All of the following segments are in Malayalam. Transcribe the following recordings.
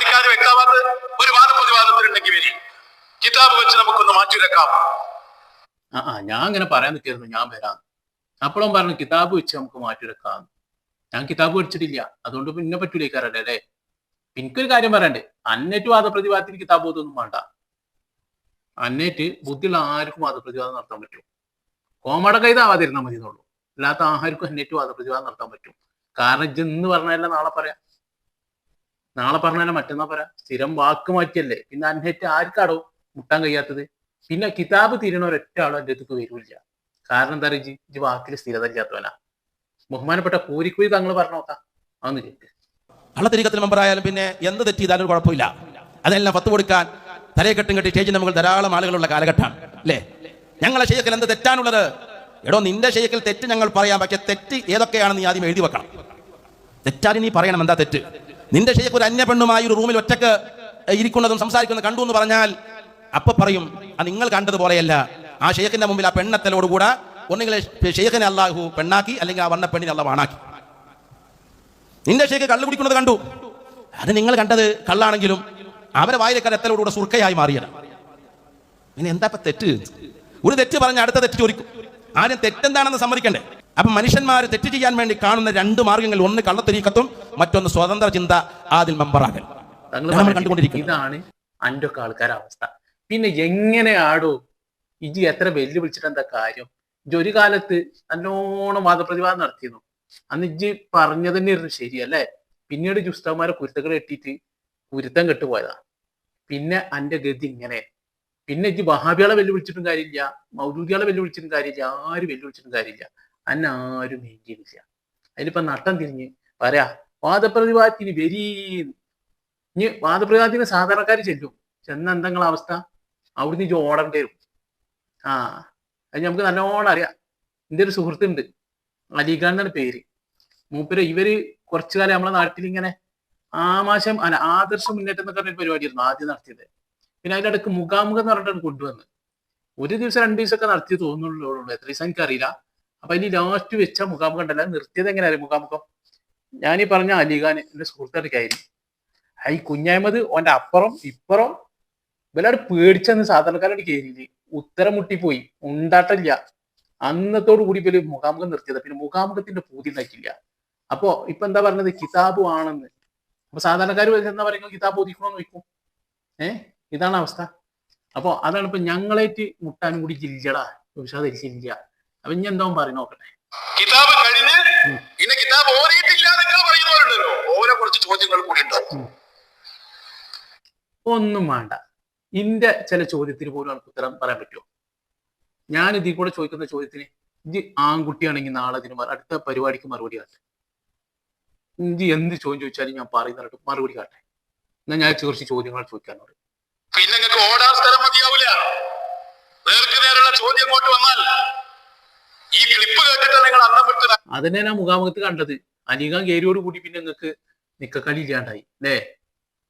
ആർക്കാര് വ്യക്തമാകത്ത് ഒരു വാദ വാദപ്രതിവാദത്തിലുണ്ടെങ്കിൽ വരി. കിതാബ് വെച്ച് നമുക്കൊന്ന് മാറ്റിവെക്കാം. ആ ഞാൻ അങ്ങനെ പറയാൻ നിൽക്കായിരുന്നു. ഞാൻ വരാം. അപ്പോഴും പറഞ്ഞു കിതാബ് വെച്ച് നമുക്ക് വെക്കാം ഞാൻ കിതാബ് പഠിച്ചിട്ടില്ല. അതുകൊണ്ട് പിന്നെ പറ്റൂലേക്കാരല്ലേ അല്ലേ? എനിക്കൊരു കാര്യം പറയണ്ടേ. അന്നേറ്റ് വാദപ്രതിവാദത്തിന് കിതാബ് ഒന്നും വേണ്ട. അന്നേറ്റ് ബുദ്ധിയുള്ള ആർക്കും വാദപ്രതിവാദം നടത്താൻ പറ്റും. കോമട കൈതാവാതിരുന്നാൽ മതി എന്നുള്ളൂ അല്ലാത്ത ആർക്കും അന്നേറ്റ് വാദപ്രതിവാദം നടത്താൻ പറ്റും. കാരണം ഇജ്ജ് ഇന്ന് പറഞ്ഞല്ല നാളെ പറയാം. നാളെ പറഞ്ഞാലും മറ്റന്നാ പറ സ്ഥിരം വാക്ക് മാറ്റിയല്ലേ. പിന്നെ അന്നേറ്റ് ആർക്കാടോ മുട്ടാൻ കഴിയാത്തത്? പിന്നെ കിതാബ് തീരണ ഒരൊറ്റ ആളും എന്റെ അടുത്ത് വരില്ല. കാരണം എന്താ പറയുക ഇജ് വാക്കിൽ സ്ഥിരത ഇല്ലാത്തവനാ. ബഹുമാനപ്പെട്ട കൂരിക്കുരി തങ്ങൾ പറഞ്ഞു നോക്കാം. അതൊന്ന് കേൾക്ക് കള്ളത്തിരിക്കത്തിൽ മെമ്പറായാലും പിന്നെ എന്ത് തെറ്റ് ചെയ്താലും കുഴപ്പമില്ല. അതെല്ലാം പത്ത് കൊടുക്കാൻ തലയെ കെട്ടും സ്റ്റേജിൽ നമുക്ക് ധാരാളം ആളുകളുള്ള കാലഘട്ടമാണ്. അല്ലേ? ഞങ്ങളെ ഷെയ്ഖിൽ എന്ത് തെറ്റാണുള്ളത്? എടോ നിന്റെ ഷെയ്ഖിൽ തെറ്റ് ഞങ്ങൾ പറയാം. പക്ഷെ തെറ്റ് ഏതൊക്കെയാണെന്ന് നീ ആദ്യം എഴുതി വെക്കണം. തെറ്റാതി നീ പറയണം എന്താ തെറ്റ്? നിന്റെ ഷെയ്ഖ് ഒരു അന്യ പെണ്ണുമായി ഒരു റൂമിൽ ഒറ്റയ്ക്ക് ഇരിക്കുന്നതും സംസാരിക്കുന്നതും കണ്ടു എന്ന് പറഞ്ഞാൽ അപ്പൊ പറയും അത് നിങ്ങൾ കണ്ടതുപോലെയല്ല. ആ ഷെയ്ഖിന്റെ മുമ്പിൽ ആ പെണ്ണെത്തലോടുകൂടെ ഒന്നുകിൽ ഷെയ്ഖിനെ അള്ളാഹു പെണ്ണാക്കി അല്ലെങ്കിൽ ആ വണ്ണ പെണ്ണിനെ അള്ള വാണാക്കി നിന്റെ ഷെയ്ഖ് കള്ളു കുടിക്കുന്നത് കണ്ടു. അത് നിങ്ങൾ കണ്ടത് കള്ളാണെങ്കിലും അവരെ വായിലേക്കാർ എത്തലോടുകൂടെ സുർക്കയായി മാറിയത്. പിന്നെ എന്താ തെറ്റ്? ഒരു തെറ്റ് പറഞ്ഞ അടുത്ത തെറ്റ് ചോദിക്കും. ആരും തെറ്റെന്താണെന്ന് സമ്മതിക്കണ്ടേ? അപ്പൊ മനുഷ്യന്മാർ തെറ്റ് ചെയ്യാൻ വേണ്ടി കാണുന്ന രണ്ട് മാർഗങ്ങൾ. ഒന്ന് കള്ളത്തിരീക്കത്തും മറ്റൊന്ന് സ്വതന്ത്ര ചിന്ത ആദിൽ മെമ്പറാകൽ. ഇതാണ് അന്റെ ഒക്കെ ആൾക്കാരുടെ അവസ്ഥ. പിന്നെ എങ്ങനെയാടോ ഇജി എത്ര വെല്ലുവിളിച്ചിട്ട് എന്താ കാര്യം? ഇജ് ഒരു കാലത്ത് നല്ലോണം വാദപ്രതിവാദം നടത്തിയിരുന്നു. അന്ന് ഇജ്ജ് പറഞ്ഞു തന്നെയായിരുന്നു ശരിയല്ലേ? പിന്നീട് ജുസ്തവന്മാരെ കുരുത്തകൾ കെട്ടിയിട്ട് കുരുത്തം കെട്ടുപോയതാ പിന്നെ അന്റെ ഗതി ഇങ്ങനെ. പിന്നെ ഇജ്ജ് വഹാബികളെ വെല്ലുവിളിച്ചിട്ടും കാര്യമില്ല മൗദൂദികളെ വെല്ലുവിളിച്ചിട്ടും കാര്യമില്ല ആരും വെല്ലുവിളിച്ചിട്ടും കാര്യമില്ല. അന്നെ ആരും മെയിന്റെയിനില്ല അതിലിപ്പോ നട്ടം തിരിഞ്ഞ് പറയാ വാദപ്രതിവാദത്തിന് വെരി ഇനി വാദപ്രതിവാദത്തിന് സാധാരണക്കാർ ചെല്ലും. ചെന്ന എന്തെങ്കിലും അവസ്ഥ? അവിടുന്ന് ഇജ്ജ് ഓടേണ്ടി വരും. ആ അത് നമുക്ക് നല്ലോണം അറിയാം. എന്റെ ഒരു സുഹൃത്തുണ്ട് അലിഖാൻ എന്നാണ് പേര്. മൂപ്പര് ഇവർ കുറച്ചു കാലം നമ്മളെ നാട്ടിൽ ഇങ്ങനെ ആമാശം അല്ല ആദർശ മുന്നേറ്റം എന്നൊക്കെ ഒരു പരിപാടിയായിരുന്നു ആദ്യം നടത്തിയത്. പിന്നെ അതിന്റെ ഇടയ്ക്ക് മുഖാമുഖം എന്ന് പറഞ്ഞിട്ടാണ് കൊണ്ടുവന്നത്. ഒരു ദിവസം രണ്ട് ദിവസമൊക്കെ നടത്തി തോന്നുള്ളൂ എത്ര ദിവസം എനിക്കറിയില്ല. അപ്പൊ ഇനി ലാസ്റ്റ് വെച്ച മുഖാമുഖം ഉണ്ടല്ല നിർത്തിയത് എങ്ങനെയായിരുന്നു മുഖാമുഖം? ഞാനീ പറഞ്ഞ അലിഖാൻ എന്റെ കാര്യം ഈ കുഞ്ഞായ്മത് ഓന്റെ അപ്പുറം ഇപ്പുറം ഇവലവിടെ പേടിച്ചെന്ന് സാധാരണക്കാരോട് കയറിയില്ല ഉത്തരം മുട്ടിപ്പോയി. ഉണ്ടാട്ടില്ല അന്നത്തോടു കൂടി ഇവർ മുഖാമുഖം നിർത്തിയത്. പിന്നെ മുഖാമുഖത്തിന്റെ പൂതി ഉണ്ടാക്കില്ല അപ്പോ ഇപ്പൊ എന്താ പറഞ്ഞത്? കിതാബ് ആണെന്ന്. അപ്പൊ സാധാരണക്കാർ എന്താ പറയുക കിതാബ് ഒതുക്കണമെന്ന് വെക്കും ഏ? ഇതാണ് അവസ്ഥ. അപ്പൊ അതാണ് ഇപ്പൊ ഞങ്ങളായിട്ട് മുട്ടാനും കൂടി ജില്ലടാ. വിഷാദില്ല അപ്പൊ ഇനി എന്താവും പറയും നോക്കട്ടെ. കിതാബ് കഴിഞ്ഞ് പിന്നെ കിതാബ് ഓരോട്ടില്ല നിങ്ങൾ പറയുന്നവരുണ്ടല്ലോ ഓരോ കുറച്ച് ചോദ്യങ്ങൾ കൂടി ഉണ്ടാവും ഒന്നും വേണ്ട. ഇന്റെ ചില ചോദ്യത്തിന് പോലും നമുക്ക് ഉത്തരം പറയാൻ പറ്റുമോ? ഞാൻ ഇതിൽ കൂടെ ചോദിക്കുന്ന ചോദ്യത്തിന് ഇജ് ആൺകുട്ടിയാണെങ്കിൽ നാളെ ഇതിന് അടുത്ത പരിപാടിക്ക് മറുപടി കാട്ടെ. ഇജ് എന്ത് ചോദ്യം ചോദിച്ചാലും ഞാൻ പറയുന്നതായിട്ട് മറുപടി കാട്ടെ. എന്നാ ഞാൻ കുറച്ച് ചോദ്യങ്ങൾ ചോദിക്കാനോട് പിന്നെ നിങ്ങൾക്ക് ഓടാൻ സ്ഥലം മതിയാവില്ല നേർക്ക് നേരെയുള്ള ചോദ്യം അങ്ങോട്ട് വന്നാൽ ഈ ക്ലിപ്പ് കേട്ടിട്ട് നിങ്ങൾ അന്നം വിട്ട് അതന്നെ ഞാൻ മുഖാമുഖത്ത് കണ്ടത്. അനീകാൻ കേരിയോട് കൂടി പിന്നെ നിങ്ങൾക്ക് നിക്കക്കളി ഇല്ലാണ്ടായി അല്ലേ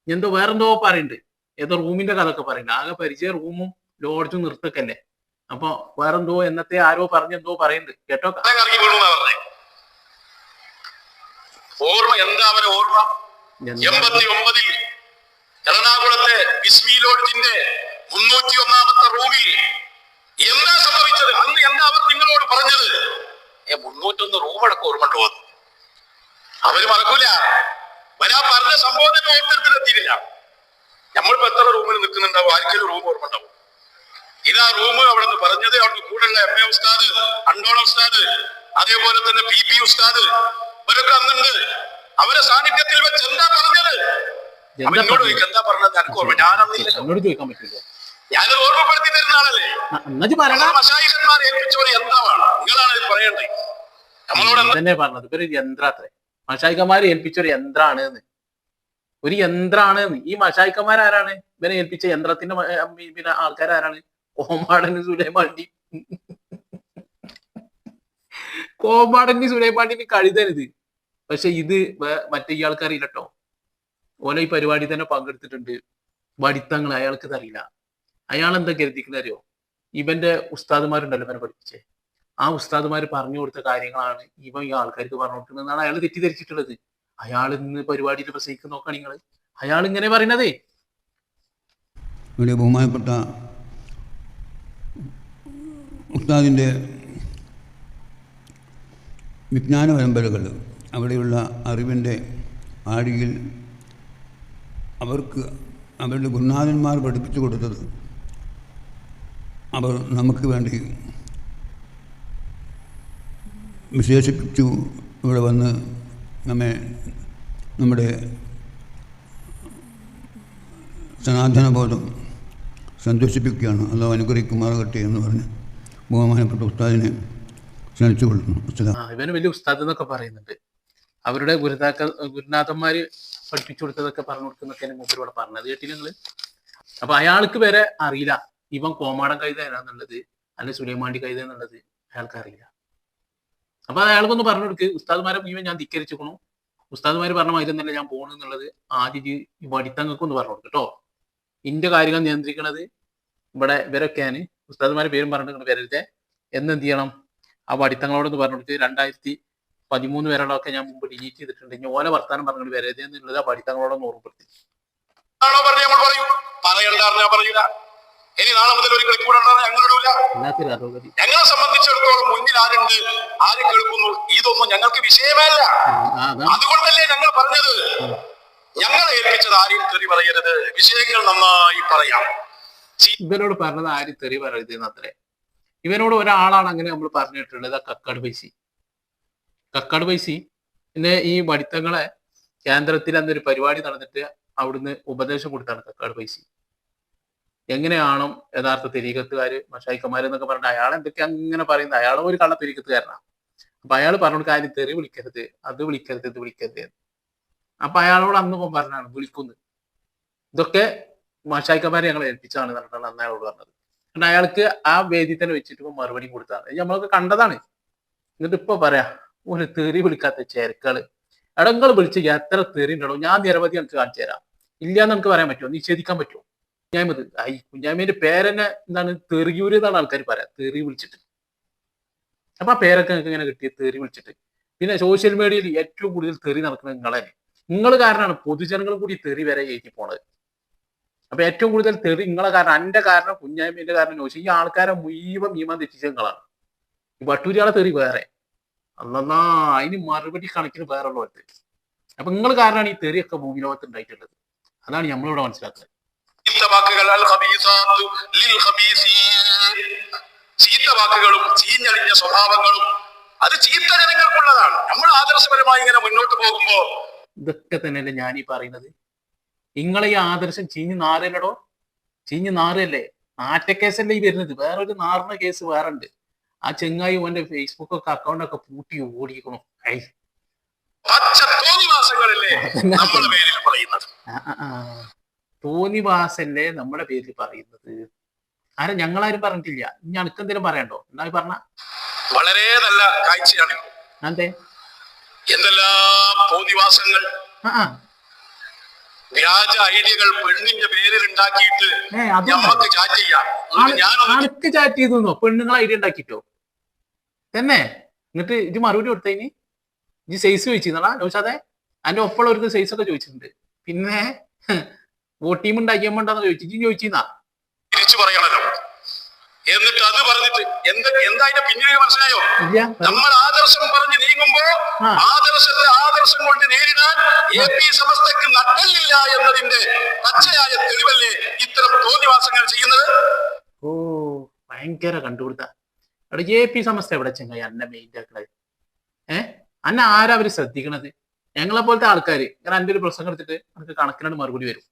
എന്തോ വേറെന്തോ പറയുന്നുണ്ട് ഏതോ റൂമിന്റെ കഥ ഒക്കെ പറയുന്നുണ്ട് ആകെ പരിചയ റൂമും ലോഡ്ജും നിർത്തക്കല്ലേ? അപ്പൊ വേറെന്തോ എന്നത്തെ ആരോ പറഞ്ഞെന്തോ പറയുന്നുണ്ട് കേട്ടോ? ഓർമ്മ എന്താ അവരെ ഓർമ്മ? എൺപത്തി ഒമ്പതിൽ എറണാകുളത്തെ ബിസ്മി ലോഡ്ജിന്റെ മുന്നൂറ്റി ഒന്നാമത്തെ റൂമിൽ എന്താ സംഭവിച്ചത്? അന്ന് എന്താ അവർ നിങ്ങളോട് പറഞ്ഞത്? മുന്നൂറ്റൊന്ന് റൂം അടക്കം ഓർമ്മണ്ടോ എന്ന് അവർ മറക്കൂല. വരാ പറഞ്ഞ സംഭവത്തിന് തന്നെ ഓർത്തെടുത്തില്ല നമ്മളിപ്പോ എത്ര റൂമിൽ നിൽക്കുന്നുണ്ടാവും? ആർക്കെങ്കിലും റൂം ഓർമ്മ ഉണ്ടാവും? ഇതാ റൂം അവിടെ നിന്ന് പറഞ്ഞത് അവിടെ കൂടെയുള്ള എം എ ഉസ്താദ് അണ്ടോളം ഉസ്താദ് അതേപോലെ തന്നെ പി പി ഉസ്താദ് ഇവരൊക്കെ അന്നുണ്ട്. അവരെ സാന്നിധ്യത്തിൽ വെച്ച് എന്താ പറഞ്ഞത്? എന്താ എന്നോട് പറഞ്ഞത്? ചോദിക്കും, എന്താ പറഞ്ഞത് എനിക്ക് ഓർമ്മ ഞാനന്നില്ല എന്നോട് ചോദിക്കാൻ പറ്റില്ല. ഞാനത് ഓർമ്മപ്പെടുത്തി തരുന്ന ആളല്ലേ? നമ്മളെ മശായിഖന്മാർ ഏൽപ്പിച്ചവർ എന്താവാണ് നിങ്ങളാണ് ഇത് പറയേണ്ടത്. നമ്മളോട് തന്നെ പറഞ്ഞത് ഇവർ യന്ത്രാത്രേ മഷായിക്കന്മാരെ ഏൽപ്പിച്ച ഒരു യന്ത്രാണ് എന്ന്. ഒരു യന്ത്രാണ് ഈ മഷായിക്കന്മാരാരാണ് ഇവരെ ഏൽപ്പിച്ച യന്ത്രത്തിന്റെ പിന്നെ ആൾക്കാരാരാണ് കോമാടന് സുലൈമാണ്ടി കോമാടന് സുലൈമാണ്ടിന് കഴുതരുത്. പക്ഷെ ഇത് മറ്റേ ഈ ആൾക്കാരില്ലട്ടോ ഓല ഈ പരിപാടി തന്നെ പങ്കെടുത്തിട്ടുണ്ട്. വടിത്തങ്ങൾ അയാൾക്ക് അറിയില്ല അയാൾ എന്താ കരുതിക്കുന്ന അറിയോ? ഇവന്റെ ഉസ്താദുമാരുണ്ടല്ലോ ഇവനെ പഠിപ്പിച്ചേ. ആ ഉസ്താദുമാർ പറഞ്ഞു കൊടുത്ത കാര്യങ്ങളാണ് ഇവ ഈ ആൾക്കാർക്ക് പറഞ്ഞു കൊടുക്കുന്നതെന്നാണ് അയാൾ തെറ്റിദ്ധരിച്ചിട്ടുള്ളത്. അയാൾ ഇന്ന് പരിപാടിയിൽ പ്രസംഗിക്കുന്ന നോക്കാം നിങ്ങൾ അയാൾ ഇങ്ങനെ പറയണതേ. ഇവിടെ ബഹുമാനപ്പെട്ട ഉസ്താദിന്റെ വിജ്ഞാന പരമ്പരകൾ അവിടെയുള്ള അറിവിന്റെ ആഴിയിൽ അവർക്ക് അവരുടെ ഗുരുനാഥന്മാർ പഠിപ്പിച്ചു കൊടുത്തത് അവർ നമുക്ക് വേണ്ടി വിശേഷിപ്പിച്ചു. ഇവിടെ വന്ന് നമ്മെ നമ്മുടെ സനാതനബോധം സന്തോഷിപ്പിക്കുകയാണ്. അതോ അനുഗ്രഹിക്കുമാറാകട്ടെ എന്ന് പറഞ്ഞ് ബഹുമാനപ്പെട്ട ഉസ്താദിനെ ക്ഷണിച്ചു അസ്സലാം ഇവന് വലിയ ഉസ്താദ് എന്നൊക്കെ പറയുന്നുണ്ട്. അവരുടെ ഗുരുതാക്ക ഗുരുനാഥന്മാര് പഠിപ്പിച്ചു കൊടുത്തതൊക്കെ പറഞ്ഞു കൊടുക്കുന്നൊക്കെയാണ് മൂപ്പരോട് പറഞ്ഞത്. കേട്ടില്ല നിങ്ങൾ? അപ്പൊ അയാൾക്ക് വരെ അറിയില്ല. ഇവൻ കോമാടൻ കൈത ഏതാന്നുള്ളത് അല്ലെ സുലൈമാണ്ടി കൈത എന്നുള്ളത് അയാൾക്ക് അറിയില്ല അപ്പൊ അയാൾക്കൊന്ന് പറഞ്ഞു കൊടുക്ക് ഉസ്താദ്മാരെ മുഴുവൻ ഞാൻ ധിക്കരിച്ചിരിക്കണു ഉസ്താദ്മാര് പറഞ്ഞ മാതിരി തന്നെ ഞാൻ പോണു എന്നുള്ളത്. ആദ്യം ഈ അടിത്തങ്ങൾക്കൊന്ന് പറഞ്ഞു കൊടുക്കും കേട്ടോ. ഇന്റെ കാര്യങ്ങൾ നിയന്ത്രിക്കണത് ഇവിടെ ഇവരൊക്കെയാണ്. ഉസ്താദ്മാരെ പേരും പറഞ്ഞിട്ട് വരരുതേ. എന്നെന്ത് ചെയ്യണം? ആ വടിത്തങ്ങളോടൊന്ന് പറഞ്ഞു കൊടുത്ത് രണ്ടായിരത്തി പതിമൂന്ന് പേരോടൊക്കെ ഞാൻ മുമ്പ് ഡിലീറ്റ് ചെയ്തിട്ടുണ്ട്. ഇനി ഓല വർത്താനം പറഞ്ഞിട്ട് വരരുതേ എന്നുള്ളത് ആ വടിത്തങ്ങളോടൊന്ന് ഓർമ്മപ്പെടുത്തി. പറഞ്ഞ ഞാൻ പറയൂല ഇനി നാളെ മുതൽ ഒരു കളിക്കൂടെ ഉണ്ടാകാൻ ഇടൂല. ഞങ്ങളെ സംബന്ധിച്ചിടത്തോളം മുന്നിൽ ആരുണ്ട് ആര് കേൾക്കുന്നു ഇതൊന്നും ഞങ്ങൾക്ക് വിഷയമല്ല. അതുകൊണ്ടല്ലേ ഞങ്ങൾ പറഞ്ഞത്. ഞങ്ങളെ ഏൽപ്പിച്ചത് ആരെയും തെറി പറയരുത്. വിഷയങ്ങൾ നന്നായി പറയാം. ഇവനോട് പറഞ്ഞത് ആരും തെറി പറയരുത് എന്നത്രേ ഇവനോട് ഒരാളാണ് അങ്ങനെ നമ്മൾ പറഞ്ഞിട്ടുള്ളത്. കക്കാട് പൈസി. കക്കാട് പൈസി. പിന്നെ ഈ വടിത്തങ്ങളെ കേന്ദ്രത്തിൽ അന്നൊരു പരിപാടി നടന്നിട്ട് അവിടുന്ന് ഉപദേശം കൊടുത്താണ് കക്കാട് പൈസി. എങ്ങനെയാണോ യഥാർത്ഥ തിരീകത്തുകാര് മഷായിക്കന്മാര് എന്നൊക്കെ പറഞ്ഞിട്ട് അയാൾ എന്തൊക്കെ അങ്ങനെ പറയുന്നത് അയാളും ഒരു കള്ള തിരീകത്തുകാരനാണ് അപ്പൊ അയാൾ പറഞ്ഞു കാര്യം തെറി വിളിക്കരുത് അത് വിളിക്കരുത് ഇത് വിളിക്കരുത് എന്ന്. അപ്പൊ അയാളോട് അന്ന് പറഞ്ഞാണ് വിളിക്കുന്നത് ഇതൊക്കെ മഷായിക്കന്മാരെ ഞങ്ങൾ ഏൽപ്പിച്ചാണ് പറഞ്ഞിട്ടാണ് അന്ന് അയാളോട് പറഞ്ഞത്. കാരണം അയാൾക്ക് ആ വേദി തന്നെ വെച്ചിട്ട് ഇപ്പൊ മറുപടി കൊടുത്താണ്. നമ്മളൊക്കെ കണ്ടതാണ്. എന്നിട്ട് ഇപ്പൊ പറയാ ഒരു തെറി വിളിക്കാത്ത ചേരക്കൾ. എടങ്ങൾ വിളിച്ച് എത്ര തെറി ഉണ്ടോ ഞാൻ നിരവധി എനിക്ക് കാണിച്ചു തരാം. ഇല്ലാന്ന് നമുക്ക് പറയാൻ പറ്റുമോ നിഷേധിക്കാൻ പറ്റുമോ കുഞ്ഞായ്മത് ഈ കുഞ്ഞായ്മേന്റെ പേരെന്നെ എന്താണ്? തെറിയൂര് എന്നാണ് ആൾക്കാർ പറയാ. തെറി വിളിച്ചിട്ട്. അപ്പൊ ആ പേരൊക്കെ നിങ്ങൾക്ക് ഇങ്ങനെ കിട്ടിയ തെറി വിളിച്ചിട്ട്. പിന്നെ സോഷ്യൽ മീഡിയയിൽ ഏറ്റവും കൂടുതൽ തെറി നടക്കുന്നത് നിങ്ങളെ നിങ്ങൾ കാരണമാണ് പൊതുജനങ്ങൾ കൂടി തെറി വരെ ഏറ്റി പോണത്. അപ്പൊ ഏറ്റവും കൂടുതൽ തെറി നിങ്ങളെ കാരണം എന്റെ കാരണം കുഞ്ഞായ്മേന്റെ കാരണം ചോദിച്ചു ഈ ആൾക്കാരെ മുഴുവൻ നിയമം തെറ്റിച്ച നിങ്ങളാണ്. ഈ വട്ടൂരിയാളെ തെറി വേറെ. അല്ലെന്നാ അതിന് മറുപടി കണക്കിന് വേറെ ഉള്ളവർക്ക് അപ്പൊ നിങ്ങൾ കാരണമാണ് ഈ തെറിയൊക്കെ ഭൂമി ലോകത്ത് ഉണ്ടായിട്ടുള്ളത്. അതാണ് നമ്മളിവിടെ മനസ്സിലാക്കുന്നത്. ചീത്ത വാക്കുകൾ അൽ ലിൽ. ചീത്ത വാക്കുകളും ചീഞ്ഞളിഞ്ഞ സ്വഭാവങ്ങളും അത് ചീത്ത ജനങ്ങൾക്കുള്ളതാണ്. നമ്മൾ ആദർശപരമായി ഇങ്ങനെ മുന്നോട്ട് പോകുമ്പോ ഇതൊക്കെ തന്നെയല്ലേ ഞാൻ ഈ പറയുന്നത്? നിങ്ങളെ ഈ ആദർശം ചീഞ്ഞു നാറല്ലടോ ചീഞ്ഞു നാറല്ലേ നാറ്റക്കേസല്ലേ ഈ വരുന്നത്? വേറൊരു നാറിന കേസ് വേറെ ഉണ്ട് ആ ചെങ്ങായി ഓന്റെ ഫേസ്ബുക്ക് ഒക്കെ അക്കൗണ്ട് ഒക്കെ പൂട്ടി ഓടിക്കണു പച്ച തോന്നിവാസങ്ങളല്ലേ? നമ്മുടെ പേരിൽ പറയുന്നത്. തോന്നിവാസല്ലേ നമ്മുടെ പേരിൽ പറയുന്നത്? ആരും ഞങ്ങളാരും പറഞ്ഞിട്ടില്ല. ഇനി അനക്കെന്തെങ്കിലും പറയണ്ടോ എന്നാ പറഞ്ഞ. വളരെ നല്ല കാഴ്ചയാണ്. അതെ എന്തെല്ലാം തോന്നിവാസങ്ങൾ. വ്യാജ ഐഡിയകൾ പെണ്ണിന്റെ പേരിൽ ഉണ്ടാക്കിയിട്ട് നമുക്ക് ചാറ്റ് ചെയ്യാം. ഞാനൊന്ന് ചാറ്റ് ചെയ്തു പെണ്ണുങ്ങൾ ഐഡിയ ഉണ്ടാക്കിട്ടോ തന്നെ? എന്നിട്ട് ഇത് മറുപടി കൊടുത്തതിന് ഇത് സൈസ് ചോദിച്ചിരുന്നടാ ചോദിച്ചാതെ. അതിന്റെ ഒരു സൈസ് ഒക്കെ ചോദിച്ചിട്ടുണ്ട്. പിന്നെ വോട്ട് ടീം ഉണ്ടാക്കിയമ്മണ്ടാന്ന് ചോദിച്ചു. ചോദിച്ചാ തിരിച്ചു പറയണല്ലോ. എന്നിട്ട് അത് പറഞ്ഞിട്ട് എന്ത് എന്താ അതിന്റെ പിന്നിൽ മനസ്സിലായോ? നമ്മൾ ആദർശം പറഞ്ഞ് നീങ്ങുമ്പോ ആദർശത്തെ ആദർശം കൊണ്ട് നേരിടാൻ എ പി സമസ്തക്ക് നട്ടല്ലില്ല എന്നതിന്റെ പച്ചയായ തെളിവല്ലേ ഇത്തരം തോന്നിവാസങ്ങൾ ചെയ്യുന്നത്? ഓ ഭയങ്കര കണ്ടുപിടുത്ത. അവിടെ എ പി സമസ്ത എവിടെ ചെങ്ങായി? അന്ന മെയിന്റെ ഏഹ് അന്ന ആരാ അവർ ശ്രദ്ധിക്കണത്? ഞങ്ങളെ പോലത്തെ ആൾക്കാര്. ഞാൻ എന്റെ ഒരു പ്രസംഗം എടുത്തിട്ട് നമുക്ക് കണക്കിനാണ് മറുപടി വരും.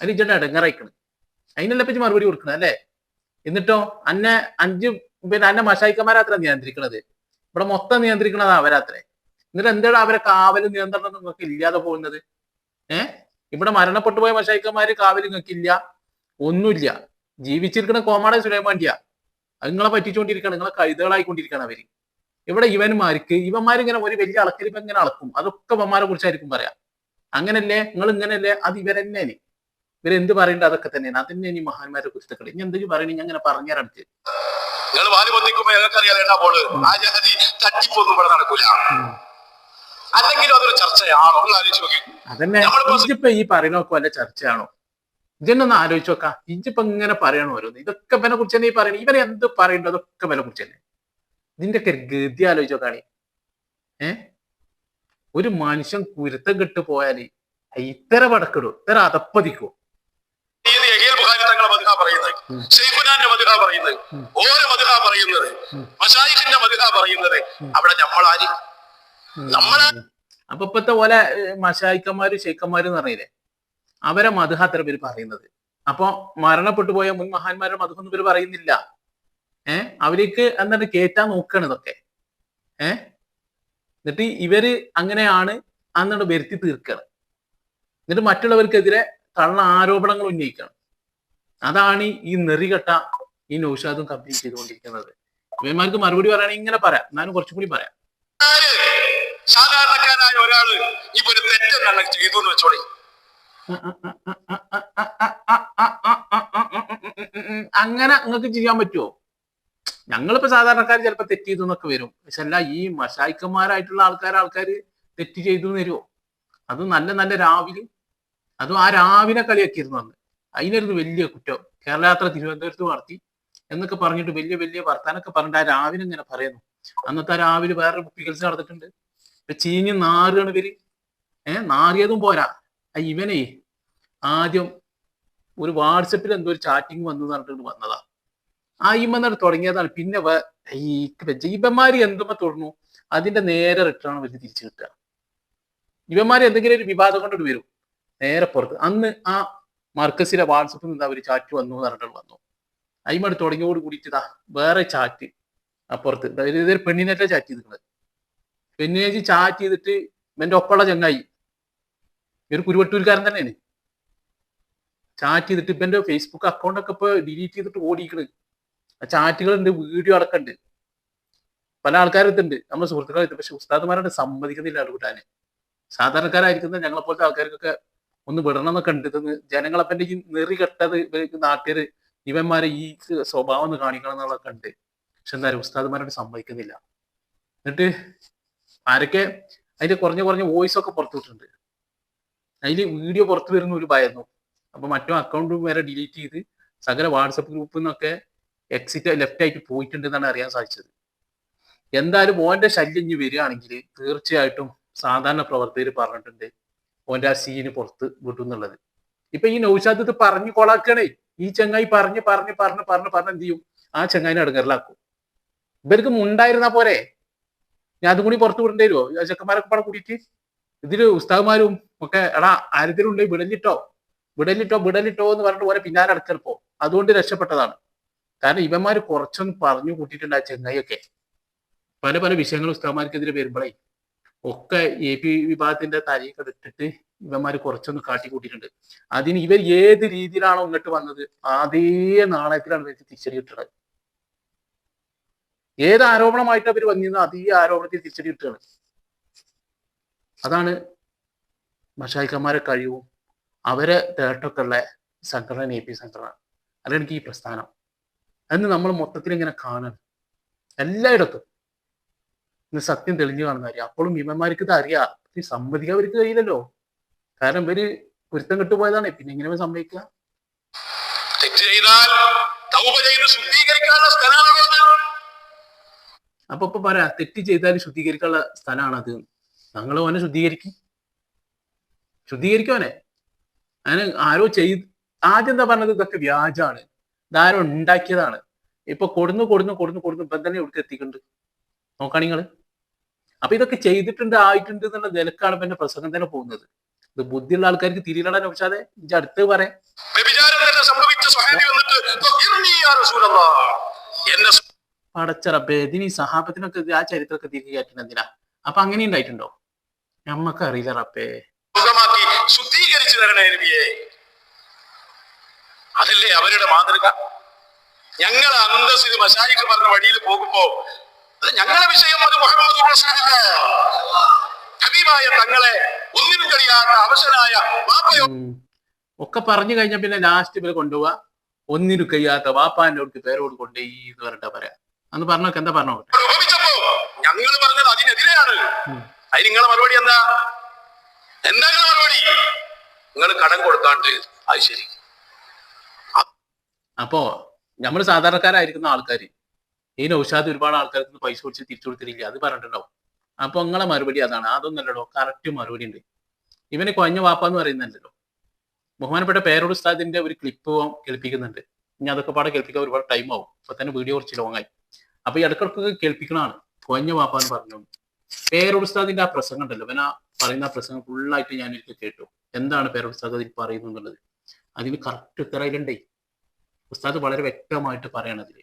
അതിന് ഇജ്ജണ്ട ഇടങ്ങറയിക്കണ്? അതിനല്ല പറ്റി മറുപടി കൊടുക്കണം അല്ലേ? എന്നിട്ടോ അന്നെ അഞ്ച് പിന്നെ അന്നെ മഷായിക്കന്മാരാത്ര നിയന്ത്രിക്കണത്. ഇവിടെ മൊത്തം നിയന്ത്രിക്കണത് അവരാത്രേ. എന്നിട്ട് എന്താണ് അവരെ കാവൽ നിയന്ത്രണം നിങ്ങൾക്ക് ഇല്ലാതെ പോകുന്നത്? ഏ? ഇവിടെ മരണപ്പെട്ടു പോയ മഷായിക്കന്മാര് കാവൽ നിങ്ങൾക്ക് ഇല്ല. ഒന്നുമില്ല. ജീവിച്ചിരിക്കുന്ന കോമാടെ സുരേമാണ്ടിയ അത് നിങ്ങളെ പറ്റിച്ചുകൊണ്ടിരിക്കുകയാണ് നിങ്ങളെ കഴുതകളായിക്കൊണ്ടിരിക്കുകയാണ് അവർ. ഇവിടെ ഇവന്മാർക്ക് ഇവന്മാരിങ്ങനെ ഒരു വലിയ അളക്കരിപ്പ് ഇങ്ങനെ അളക്കും? അതൊക്കെ ഇവന്മാരെ കുറിച്ചായിരിക്കും പറയാം. അങ്ങനല്ലേ? നിങ്ങൾ ഇങ്ങനല്ലേ അത് ഇവരെന്നെയാണ് എന്ത് പറയണ്ട അതൊക്കെ തന്നെയാണ്. അതന്നെ ഇനി മഹാന്മാരെ കുറിച്ചൊക്കെ ഇനി എന്തെങ്കിലും പറയണേ? ഞാൻ അങ്ങനെ പറഞ്ഞുതരാనికి നിങ്ങൾ വാൽ എന്നാ പോൾ ആ ജാതി തട്ടിപ്പൊന്നും ഇവിടെ നടക്കൂല. അല്ലെങ്കിൽ അതൊരു ചർച്ചയാണോ? അതന്നെ. ഇജിപ്പോ ഈ പറയുന്നൊക്കെ വല്ല ചർച്ചയാണോ? ഇജന്നൊന്ന് ആലോചിച്ച് നോക്കാം. ഇഞ്ചിപ്പോ ഇങ്ങനെ പറയണ ഓരോന്ന്. ഇതൊക്കെ ഇവനെ കുറിച്ച് തന്നെ ഈ പറയണേ. ഇവനെ എന്ത് പറയണ്ടോ? അതൊക്കെ ഇവനെ കുറിച്ച് തന്നെ. ഇതിന്റെ ഒക്കെ ഗതി ആലോചിച്ച് നോക്കാണി ഏ? ഒരു മനുഷ്യൻ കുരുത്തം കെട്ട് പോയാൽ ഇത്തര വടക്കിടും ഇത്തര അതപ്പതിക്കും ഇത് യഹീൽ ബുഖാരി തങ്ങളെ മധുഹ പറയുന്നത് ഉം. ഷെയ്ഖുനാന്റെ മധുഹ പറയുന്നത്. ഓരോ മധുഹ പറയുന്നത്. മഷായിഖിന്റെ മധുഹ പറയുന്നത്. അവിടെ നമ്മളാര്? നമ്മളെ അപ്പൊ ഇപ്പത്തെ പോലെ മഷായിക്കന്മാര് ഷെയ്ഖന്മാരും എന്ന് അവരെ മധുഹ അത്ര പേര് പറയുന്നത്. അപ്പൊ മരണപ്പെട്ടു പോയ മുൻ മഹാന്മാരുടെ മധുഹ ഒന്നും ഇവർ പറയുന്നില്ല. ഏർ അവർക്ക് എന്താണ് കേറ്റാൻ നോക്കാണ് ഇതൊക്കെ ഏഹ് എന്നിട്ട് ഇവർ അങ്ങനെയാണ് അന്നിട്ട് വരുത്തി തീർക്കുകയാണ് എന്നിട്ട് മറ്റുള്ളവർക്കെതിരെ കള്ള ആരോപണങ്ങൾ ഉന്നയിക്കുകയാണ് അതാണ് ഈ നെറികെട്ട ഈ നൗഷാദും കമ്പനി ചെയ്തുകൊണ്ടിരിക്കുന്നത് ഇവന്മാർക്ക് മറുപടി പറയുകയാണെങ്കിൽ ഇങ്ങനെ പറയാം എന്നാലും കുറച്ചും കൂടി പറയാം സാധാരണക്കാരായ ഒരാൾ ഇപ്പൊ ഒരു തെറ്റെന്നെ ചെയ്തു എന്ന് വെച്ചോളി അങ്ങനെ നിങ്ങൾക്ക് ചെയ്യാൻ പറ്റുമോ ഞങ്ങളിപ്പോ സാധാരണക്കാർ ചിലപ്പോ തെറ്റ് ചെയ്തു എന്നൊക്കെ വരും പക്ഷെ അല്ല ഈ മഷായിക്കന്മാരായിട്ടുള്ള ആൾക്കാർ ആൾക്കാർ തെറ്റ് ചെയ്തു വരുമോ അത് നല്ല നല്ല രാവിലെ അതും ആ രാവിലെ കളിയാക്കിയിരുന്നു അന്ന് അതിനായിരുന്നു വലിയ കുറ്റം. കേരള യാത്ര തിരുവനന്തപുരത്ത് നടത്തി എന്നൊക്കെ പറഞ്ഞിട്ട് വലിയ വലിയ വർത്താനൊക്കെ പറഞ്ഞിട്ട് ആ രാവിലെ ഇങ്ങനെ പറയുന്നു. അന്നത്തെ ആ രാവിലെ വേറൊരു കുപ്പികൾസ് നടന്നിട്ടുണ്ട്. ചീഞ്ഞ് നാറുകയാണ് ഇവർ. ഏഹ് നാറിയതും പോരാ. ആ ഇവനെ ആദ്യം ഒരു വാട്സപ്പിൽ എന്തോ ഒരു ചാറ്റിംഗ് വന്നു പറഞ്ഞിട്ട് വന്നതാ. ആ ഇമ്മന്നോട് തുടങ്ങിയതാണ്. പിന്നെ ഈ ഇവന്മാര് എന്തുമ്പോ തുടർന്നു അതിന്റെ നേരെ റിട്ടേൺ വലിയ തിരിച്ചു കിട്ടുക. ഇവന്മാര് എന്തെങ്കിലും ഒരു വിവാദം കൊണ്ടിട്ട് വരും. നേരെ പുറത്ത്. അന്ന് ആ മർക്കസിലെ വാട്സപ്പിൽ നിന്ന് അവർ ചാറ്റ് വന്നു എന്ന് പറഞ്ഞിട്ട് വന്നു. അയിമട് തുടങ്ങിയോട് കൂടിയിട്ട് ഇതാ വേറെ ചാറ്റ് അപ്പുറത്ത്. ഇതൊരു പെണ്ണിനെ ചാറ്റ് ചെയ്തിട്ടുള്ളത് പെണ്ണിനെ ചാറ്റ് ചെയ്തിട്ട് എന്റെ ഒപ്പമുള്ള ചങ്ങായി. ഒരു കുരുവട്ടൂർക്കാരൻ തന്നെയാണ്. ചാറ്റ് ചെയ്തിട്ട് ഇപ്പൊ എന്റെ ഫേസ്ബുക്ക് അക്കൗണ്ട് ഒക്കെ ഇപ്പൊ ഡിലീറ്റ് ചെയ്തിട്ട് ഓടിക്കണ് ആ ചാറ്റുകളുണ്ട് വീഡിയോ അടക്കണ്ട് പല ആൾക്കാരും ഇതുണ്ട്. നമ്മുടെ സുഹൃത്തുക്കളെത്തും പക്ഷെ ഉസ്താദുമാരോട് സമ്മതിക്കുന്നില്ല അടുക്കൂട്ടാന് സാധാരണക്കാരായിരിക്കുന്ന ഞങ്ങളെ പോലത്തെ ആൾക്കാർക്കൊക്കെ ഒന്ന് വിടണം എന്നൊക്കെ ഉണ്ട്. ഇതെന്ന് ജനങ്ങളപ്പന്റെ ഈ നെറി കെട്ടത് ഇവർക്ക് നാട്ടുകാര് ഇവന്മാരെ ഈ സ്വഭാവം ഒന്ന് കാണിക്കണം എന്നുള്ളതൊക്കെ ഉണ്ട്. പക്ഷെ എന്തായാലും ഉസ്താദ്മാരോട് സംഭവിക്കുന്നില്ല എന്നിട്ട് ആരൊക്കെ അതിന്റെ കുറഞ്ഞ കുറഞ്ഞ വോയിസ് ഒക്കെ പുറത്തു വിട്ടിട്ടുണ്ട്. അതിൽ വീഡിയോ പുറത്തു വരുന്ന ഒരു ഭയന്നു. അപ്പൊ മറ്റും അക്കൗണ്ടും വരെ ഡിലീറ്റ് ചെയ്ത് സകല വാട്സപ്പ് ഗ്രൂപ്പിൽ നിന്നൊക്കെ എക്സിറ്റ് ലെഫ്റ്റ് ആയിട്ട് പോയിട്ടുണ്ട് എന്നാണ് അറിയാൻ സാധിച്ചത്. എന്തായാലും ഓന്റെ ശല്യം ഇനി വരികയാണെങ്കിൽ തീർച്ചയായിട്ടും സാധാരണ പ്രവർത്തകർ പറഞ്ഞിട്ടുണ്ട്. ഓന്റെ ആ സീന് പുറത്ത് വിട്ടു എന്നുള്ളത്. ഇപ്പൊ ഈ നൗഷാദ് ഇത് പറഞ്ഞു കൊളാക്കണേ ഈ ചങ്ങായി പറഞ്ഞ് പറഞ്ഞ് പറഞ്ഞ് പറഞ്ഞ് പറഞ്ഞ് എന്ത് ചെയ്യും? ആ ചങ്ങായിനെ അടുങ്ങറിലാക്കും. ഇവർക്ക് മുണ്ടായിരുന്നാ പോലെ ഞാൻ അതും കൂടി പുറത്ത് വിടേണ്ടി വരുമോ ചെക്കന്മാരൊക്കെ പാടെ കൂടിയിട്ട്? ഇതിൽ ഉസ്താദ്മാരും ഒക്കെ എടാ ആരെങ്കിലും ഉണ്ടെങ്കിൽ വിടലിട്ടോ? വിടലിട്ടോ വിടലിട്ടോ എന്ന് പറഞ്ഞിട്ട് പോലെ പിന്നാലെ അടക്കൽപ്പോ അതുകൊണ്ട് രക്ഷപ്പെട്ടതാണ്. കാരണം ഇവന്മാര് കുറച്ചൊന്നും പറഞ്ഞു കൂട്ടിയിട്ടുണ്ട് ആ ചെങ്ങായിയൊക്കെ. പല പല വിഷയങ്ങൾ ഉസ്താദ്മാർക്കെതിരെ വരുമ്പോഴേ ഒക്കെ എ പി വിഭാഗത്തിന്റെ തലയൊക്കെ വിട്ടിട്ട് ഇവന്മാര് കുറച്ചൊന്ന് കാട്ടി കൂട്ടിയിട്ടുണ്ട് അതിന് ഇവർ ഏത് രീതിയിലാണോ ഇങ്ങോട്ട് വന്നത് അതേ നാണയത്തിലാണ് ഇവർക്ക് തിരിച്ചടി കിട്ടുന്നത്. ഏത് ആരോപണമായിട്ട് അവർ വന്നിരുന്ന അതേ ആരോപണത്തിൽ തിരിച്ചടി കിട്ടുകയാണ്. അതാണ് മഷായിക്കന്മാരെ കഴിവും അവരെ തേട്ടൊക്കെ ഉള്ള സംഘടന എ പി സംഘടന. അല്ലെങ്കിൽ ഈ പ്രസ്ഥാനം. അതിന് നമ്മൾ മൊത്തത്തിൽ ഇങ്ങനെ കാണണം. എല്ലായിടത്തും. ഇന്ന് സത്യം തെളിഞ്ഞു കാണുന്ന കാര്യം. അപ്പോഴും ഭീമന്മാർക്ക് ഇത് അറിയാം. ഈ സമ്മതിക്കാൻ അവർക്ക് കഴിയില്ലല്ലോ. കാരണം ഇവർ കുരുത്തം കെട്ടുപോയതാണ്. പിന്നെ എങ്ങനെ സമ്മതിക്കുക? തെറ്റ് ചെയ്താൽ ശുദ്ധീകരിക്കാനുള്ള സ്ഥലമാണത്. അപ്പൊ ഇപ്പൊ പറയാ തെറ്റ് ചെയ്താൽ ശുദ്ധീകരിക്കാനുള്ള സ്ഥലമാണ് അത് ഞങ്ങൾ ഓനെ ശുദ്ധീകരിക്കും. ശുദ്ധീകരിക്കോനെ അതിന് ആരോ ചെയ്ത് ആദ്യം എന്താ പറഞ്ഞത്? ഇതൊക്കെ വ്യാജാണ് ഇതാരോ ഉണ്ടാക്കിയതാണ്. ഇപ്പൊ കൊടുന്നു കൊടുന്നു കൊടുന്നു കൊടുന്നു ഇപ്പം തന്നെ ഇവിടുത്തെ എത്തിക്കുന്നുണ്ട്. നോക്കാ നിങ്ങൾ. അപ്പൊ ഇതൊക്കെ ചെയ്തിട്ടുണ്ട് ആയിട്ടുണ്ട് എന്നുള്ള നിലക്കാണ് ഇപ്പൊ എന്റെ പ്രസംഗം തന്നെ പോകുന്നത്. ഇത് ബുദ്ധിയുള്ള ആൾക്കാർക്ക് തിരിയിലാണ് പക്ഷേ ഇജ്ജ് അടുത്ത് പറയാം. പടച്ചറബേ ഇതിന് ഈ സഹാബത്തിനൊക്കെ ആ ചരിത്രമൊക്കെ തിരികെ കയറ്റുന്ന എന്തിനാ? അപ്പൊ അങ്ങനെ ഉണ്ടായിട്ടുണ്ടോ? നമ്മക്ക് അറിയില്ല സുഖമാക്കി ശുദ്ധീകരിച്ചു തരണേ നബിയെ. അതല്ലേ അവരുടെ മാതൃക? ഞങ്ങൾ അന്തസ്സിൽ മഷായിക്ക് പറഞ്ഞ വഴിയിൽ പോകുമ്പോ അത് ഞങ്ങളെ വിഷയം അത് മുഹമ്മദ്. ഹബീബായ തങ്ങളെ ഒന്നിനും കഴിയാത്ത അവശനായ വാപ്പയോ. ഒക്കെ പറഞ്ഞു കഴിഞ്ഞാൽ പിന്നെ ലാസ്റ്റ് ഇവരെ കൊണ്ടുപോവാ. ഒന്നിനു കഴിയാത്ത വാപ്പാന്റെ അടുത്ത് പേരോട് കൊണ്ടുപോയി എന്ന് പറഞ്ഞിട്ടാ പറയാ. അന്ന് പറഞ്ഞോക്കെ എന്താ പറഞ്ഞോ ഞങ്ങൾ പറഞ്ഞത് അതിനെതിരെയാണ്. അതിന് നിങ്ങളെ മറുപടി എന്താ? എന്താ നിങ്ങളെ മറുപടി? നിങ്ങൾ കടം കൊടുക്കാണ്ട് അത് ശരി. അപ്പോ നമ്മൾ സാധാരണക്കാരായിരിക്കുന്ന ആൾക്കാർ ഈ നൗഷാദ് ഒരുപാട് ആൾക്കാർക്ക് പൈസ കൊടുത്ത് തിരിച്ചു കൊടുത്തിട്ടില്ല? അത് പറഞ്ഞിട്ടുണ്ടാവും. അപ്പൊ നിങ്ങളെ മറുപടി അതാണ്. അതൊന്നല്ലല്ലോ കറക്റ്റ് മറുപടി ഉണ്ട്. ഇവനെ കൊഞ്ഞ വാപ്പ എന്ന് പറയുന്നുണ്ടല്ലോ ബഹുമാനപ്പെട്ട പേരോട് ഉസ്താദിന്റെ ഒരു ക്ലിപ്പ് കേൾപ്പിക്കുന്നുണ്ട്. ഇനി അതൊക്കെ പാടെ കേൾപ്പിക്കാൻ ഒരുപാട് ടൈം ആവും. അപ്പൊ തന്നെ വീഡിയോ കുറച്ച് ലോങ് ആയി. അപ്പൊ ഈ ഇടക്കിടക്കൊക്കെ കേൾപ്പിക്കണതാണ്. കൊഞ്ഞ വാപ്പ എന്ന് പറഞ്ഞു. പേരോട് ഉസ്താദിന്റെ ആ പ്രസംഗം ഉണ്ടല്ലോ. ഇവൻ ആ പറയുന്ന ആ പ്രസംഗം ഫുള്ളായിട്ട് ഞാൻ എനിക്ക് കേട്ടു. എന്താണ് പേരോട് ഉസ്താദ് അതിൽ പറയുന്നത് എന്നുള്ളത്? അതിന് കറക്റ്റ് ഉത്തരയിലുണ്ടേ ഉസ്താദ് വളരെ വ്യക്തമായിട്ട് പറയണതിൽ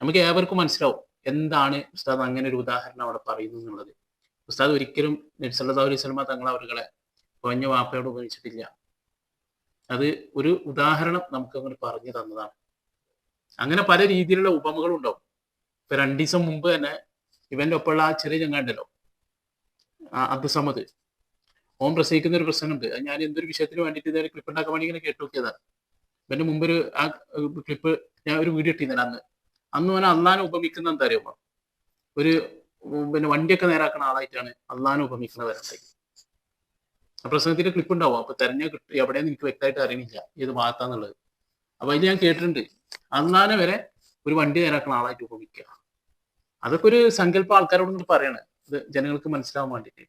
നമുക്ക് ഏവർക്കും മനസ്സിലാവും എന്താണ് ഉസ്താദ് അങ്ങനെ ഒരു ഉദാഹരണം അവിടെ പറയുന്നത് എന്നുള്ളത്. ഉസ്താദ് ഒരിക്കലും നബ്സല്ലാ അലൈഹി സ്വലമ തങ്ങൾ അവരുകളെ കൊഞ്ഞ വാപ്പയോട് ഉപയോഗിച്ചിട്ടില്ല അത് ഒരു ഉദാഹരണം നമുക്ക് അങ്ങനെ പറഞ്ഞു തന്നതാണ്. അങ്ങനെ പല രീതിയിലുള്ള ഉപമകളും ഉണ്ടാവും. ഇപ്പൊ രണ്ടു ദിവസം മുമ്പ് തന്നെ ഇവന്റെ ഒപ്പമുള്ള ആ ചെറിയ ചങ്ങാണ്ടല്ലോ അബ്ദുസമദ് ഓം പ്രസംഗിക്കുന്ന ഒരു പ്രശ്നമുണ്ട്. ഞാൻ എന്തൊരു വിഷയത്തിന് വേണ്ടിയിട്ട് ഇതൊരു ക്ലിപ്പ് ഉണ്ടാക്കാൻ വേണ്ടി ഇങ്ങനെ കേട്ടു നോക്കിയതാണ് ഇവന്റെ ഒരു ആ ക്ലിപ്പ് ഞാൻ ഒരു വീഡിയോ ഇട്ടിരുന്നില്ല അന്ന്. അന്ന് അവനെ അള്ളാനെ ഉപമിക്കുന്ന എന്താ അറിയുമോ ഒരു പിന്നെ വണ്ടിയൊക്കെ നേരാക്കുന്ന ആളായിട്ടാണ് അള്ളാനെ ഉപമിക്കുന്നവരുണ്ടായി ആ പ്രസംഗത്തിന്റെ ക്ലിപ്പ് ഉണ്ടാവും. അപ്പൊ തെരഞ്ഞ കിട്ടും. എവിടെയെന്ന് എനിക്ക് വ്യക്തമായിട്ട് അറിയുന്നില്ല ഏത് ഭാഗത്താന്നുള്ളത്. അപ്പൊ അതിൽ ഞാൻ കേട്ടിട്ടുണ്ട്. അള്ളാനെ വരെ ഒരു വണ്ടി നേരാക്കുന്ന ആളായിട്ട് ഉപമിക്കുക. അതൊക്കെ ഒരു സങ്കല്പ ആൾക്കാരോട് നിങ്ങൾ പറയണേ. ഇത് ജനങ്ങൾക്ക് മനസ്സിലാവാൻ വേണ്ടിയിട്ട്.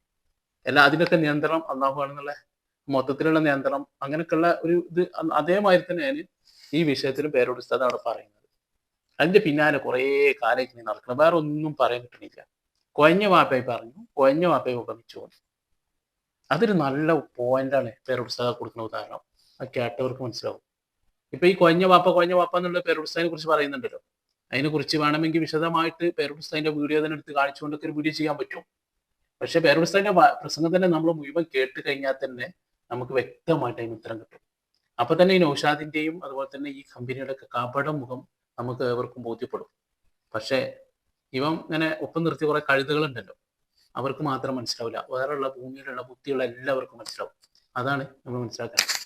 എല്ലാ അതിനൊക്കെ നിയന്ത്രണം അള്ളാഹു ആണെന്നുള്ള മൊത്തത്തിലുള്ള നിയന്ത്രണം അങ്ങനെയൊക്കെയുള്ള ഒരു ഇത് അതേമാതിരി തന്നെയാണ് ഈ വിഷയത്തിൽ പേരോട് ഉസ്താദ് അവിടെ പറയുന്നത്. അതിന്റെ പിന്നാലെ കുറേ കാലം ഇങ്ങനെ നടക്കണം. വേറെ ഒന്നും പറയാൻ കിട്ടണില്ല കൊഞ്ഞ വാപ്പയായി പറഞ്ഞു. കൊഞ്ഞ വാപ്പയെ ഉപമിച്ചു. അതൊരു നല്ല പോയിന്റാണ് പേര് ഉസ്താദ് കൊടുക്കുന്ന ഉദാഹരണം. അത് കേട്ടവർക്ക് മനസ്സിലാവും. ഇപ്പൊ ഈ കൊഞ്ഞ വാപ്പ കൊഞ്ഞ വാപ്പ എന്നുള്ള പേരോട് ഉസ്താദിനെ കുറിച്ച് പറയുന്നുണ്ടല്ലോ. അതിനെ കുറിച്ച് വേണമെങ്കിൽ വിശദമായിട്ട് പേരോട് ഉസ്താദിന്റെ വീഡിയോ തന്നെ എടുത്ത് കാണിച്ചുകൊണ്ടൊക്കെ ഒരു വീഡിയോ ചെയ്യാൻ പറ്റും. പക്ഷെ വ- പ്രസംഗം തന്നെ നമ്മൾ മുഴുവൻ കേട്ട് കഴിഞ്ഞാൽ തന്നെ നമുക്ക് വ്യക്തമായിട്ട് അതിന് ഉത്തരം കിട്ടും. അപ്പൊ തന്നെ ഈ നൗഷാദിന്റെയും അതുപോലെ തന്നെ ഈ കമ്പനിയുടെ ഒക്കെ കപട മുഖം നമുക്ക് ഏവർക്കും ബോധ്യപ്പെടും. പക്ഷേ ഇവൻ ഇങ്ങനെ ഒപ്പം നിർത്തി കുറെ കഴുതുകളുണ്ടല്ലോ. അവർക്ക് മാത്രം മനസ്സിലാവില്ല. വേറെയുള്ള ഭൂമിയിലുള്ള ബുദ്ധിയുള്ള എല്ലാവർക്കും മനസ്സിലാവും. അതാണ് നമ്മൾ മനസ്സിലാക്കുന്നത്